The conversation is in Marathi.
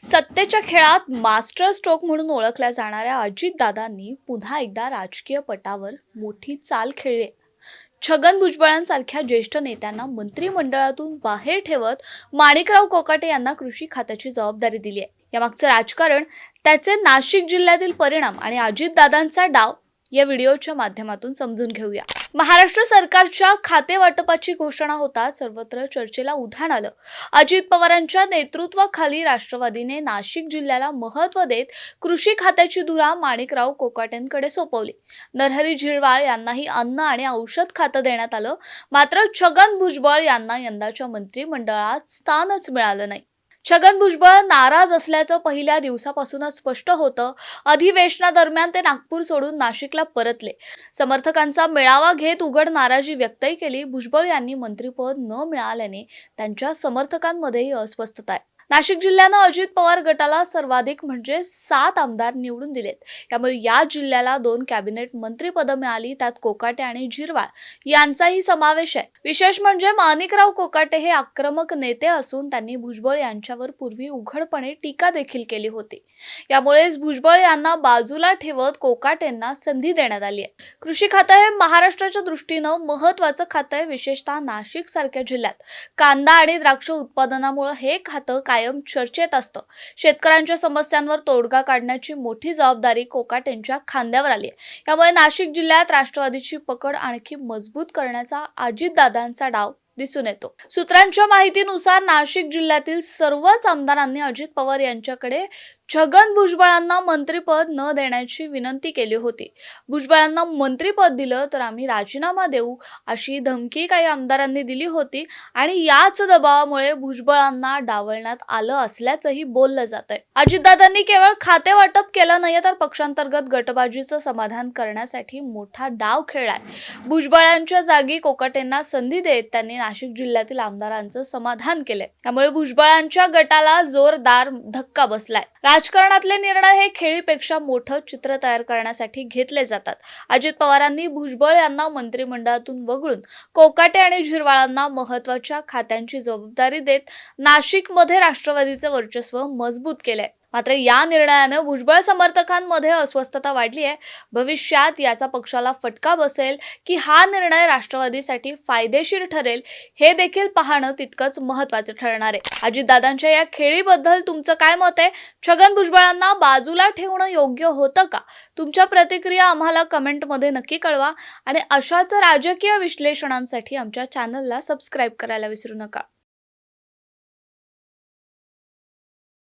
सत्तेच्या खेळात मास्टर स्ट्रोक म्हणून ओळखल्या जाणाऱ्या अजितदादांनी पुन्हा एकदा राजकीय पटावर मोठी चाल खेळली. छगन भुजबळांसारख्या ज्येष्ठ नेत्यांना मंत्रिमंडळातून बाहेर ठेवत माणिकराव कोकाटे यांना कृषी खात्याची जबाबदारी दिली आहे यामागचं राजकारण त्याचे नाशिक जिल्ह्यातील परिणाम आणि अजितदादांचा डाव या व्हिडिओच्या माध्यमातून समजून घेऊया. महाराष्ट्र सरकारच्या खाते वाटपाची घोषणा होता सर्वत्र चर्चेला उधाण आलं. अजित पवारांच्या नेतृत्वाखाली राष्ट्रवादीने नाशिक जिल्ह्याला महत्त्व देत कृषी खात्याची धुरा माणिकराव कोकाटेंकडे सोपवली. नरहरी झिरवाळ यांनाही अन्न आणि औषध खातं देण्यात आलं. मात्र छगन भुजबळ यांना यंदाच्या मंत्रिमंडळात स्थानच मिळालं नाही. छगन भुजबळ नाराज असल्याचं पहिल्या दिवसापासूनच स्पष्ट होतं. अधिवेशनादरम्यान ते नागपूर सोडून नाशिकला परतले. समर्थकांचा मेळावा घेत उघड नाराजी व्यक्तही केली. भुजबळ यांनी मंत्रिपद न मिळाल्याने त्यांच्या समर्थकांमध्येही अस्वस्थता आहे. नाशिक जिल्ह्यानं अजित पवार गटाला सर्वाधिक म्हणजे सात आमदार निवडून दिलेत. त्यामुळे या जिल्ह्याला दोन कॅबिनेट मंत्रीपद मिळाली त्यात कोकाटे आणि झिरवाळ. यांचाही समावेश आहे. विशेष म्हणजे माणिकराव कोकाटे हे आक्रमक नेते असून त्यांनी भुजबळ यांच्यावर पूर्वी उघडपणे टीका देखील केली होती. यामुळेच भुजबळ यांना बाजूला ठेवत कोकाटेंना संधी देण्यात आली आहे. कृषी खातं हे महाराष्ट्राच्या दृष्टीनं महत्वाचं खातं आहे विशेषतः नाशिक सारख्या जिल्ह्यात. कांदा आणि द्राक्ष उत्पादनामुळे हे खातं कायम चर्चेत असतं. शेतकऱ्यांच्या समस्यांवर तोडगा काढण्याची मोठी जबाबदारी कोकाटेंच्या खांद्यावर आली आहे. यामुळे नाशिक जिल्ह्यात राष्ट्रवादीची पकड आणखी मजबूत करण्याचा अजितदादांचा डाव दिसून येतो. सूत्रांच्या माहितीनुसार नाशिक जिल्ह्यातील सर्वच आमदारांनी अजित पवार यांच्याकडे छगन भुजबळांना मंत्रिपद न देण्याची विनंती केली होती. भुजबळांना मंत्रिपद दिलं तर आम्ही राजीनामा देऊ अशी धमकी काही आमदारांनी दिली होती आणि याच दबावामुळे भुजबळांना डावलण्यात आलं असल्याचंही बोललं जात आहे अजितदादांनी केवळ खाते वाटप केलं नाही तर पक्षांतर्गत गटबाजीचं समाधान करण्यासाठी मोठा डाव खेळलाय. भुजबळांच्या जागी कोकाटेंना संधी देत त्यांनी नाशिक जिल्ह्यातील आमदारांचं समाधान केलंय. त्यामुळे भुजबळांच्या गटाला जोरदार धक्का बसलाय. राजकारणातले निर्णय हे खेळीपेक्षा मोठं चित्र तयार करण्यासाठी घेतले जातात. अजित पवारांनी भुजबळ यांना मंत्रिमंडळातून वगळून कोकाटे आणि झिरवाळांना महत्त्वाच्या खात्यांची जबाबदारी देत नाशिकमध्ये राष्ट्रवादीचं वर्चस्व मजबूत केलंय. मात्र या निर्णयानं भुजबळ समर्थकांमध्ये अस्वस्थता वाढली आहे. भविष्यात याचा पक्षाला फटका बसेल की हा निर्णय राष्ट्रवादीसाठी फायदेशीर ठरेल हे देखील पाहणं तितकंच महत्वाचं ठरणार आहे. अजितदादांच्या या खेळीबद्दल तुमचं काय मत आहे? छगन भुजबळांना बाजूला ठेवणं योग्य होतं का? तुमच्या प्रतिक्रिया आम्हाला कमेंटमध्ये नक्की कळवा आणि अशाच राजकीय विश्लेषणांसाठी आमच्या चॅनलला सबस्क्राईब करायला विसरू नका.